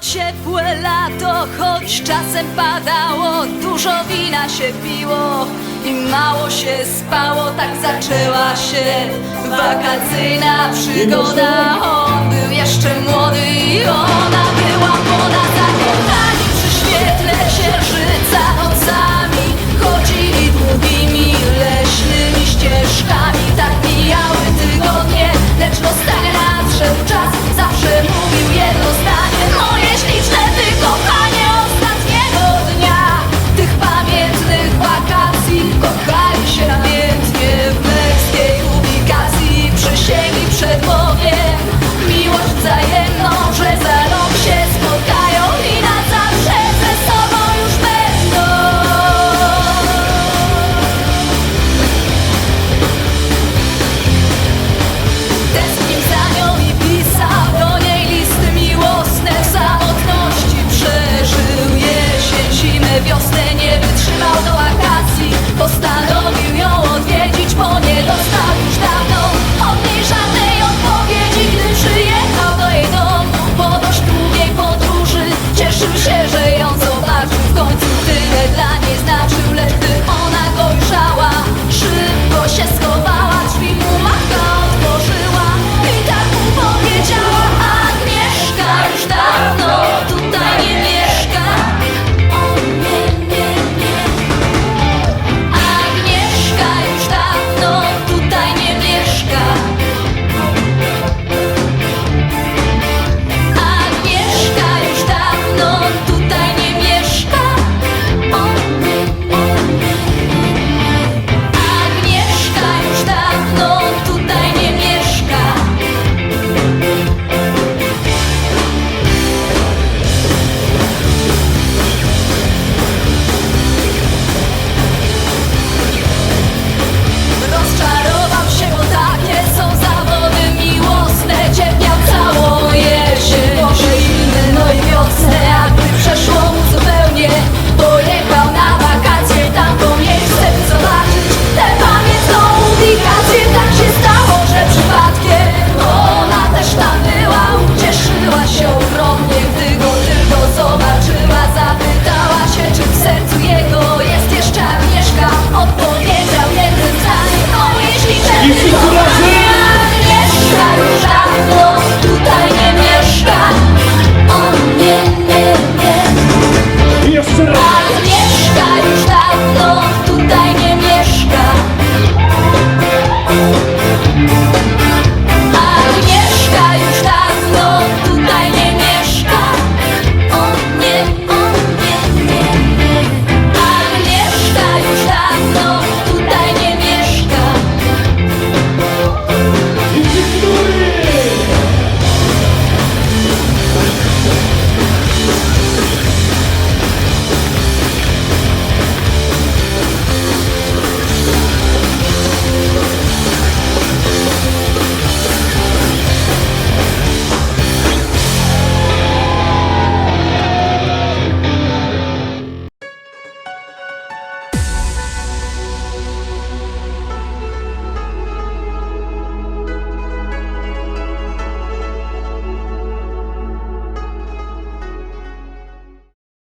ciepłe lato, choć czasem padało, dużo wina się piło i mało się spało, tak zaczęła się wakacyjna przygoda. On był jeszcze młody